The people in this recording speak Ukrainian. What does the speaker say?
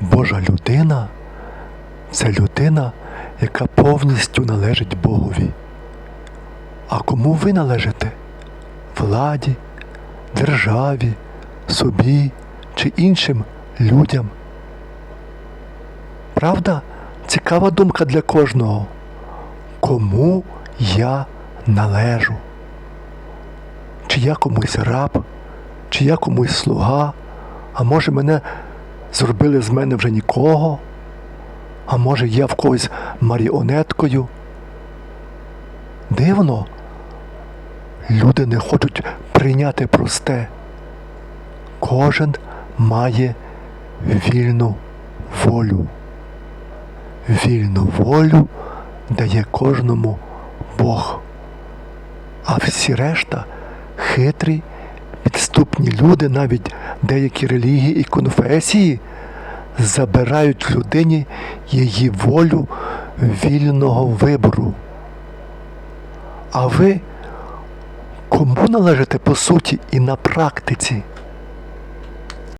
Божа людина це людина, яка повністю належить Богові. А кому ви належите? Владі, державі, собі чи іншим людям? Правда, цікава думка для кожного. Кому я належу? Чи я комусь раб, чи я комусь слуга, а може мене зробили з мене вже нікого, а може я в когось маріонеткою. Дивно, люди не хочуть прийняти просте. Кожен має вільну волю. Вільну волю дає кожному Бог. А всі решта хитрі, підступні люди, навіть деякі релігії і конфесії забирають людині її волю вільного вибору. А ви кому належите по суті і на практиці?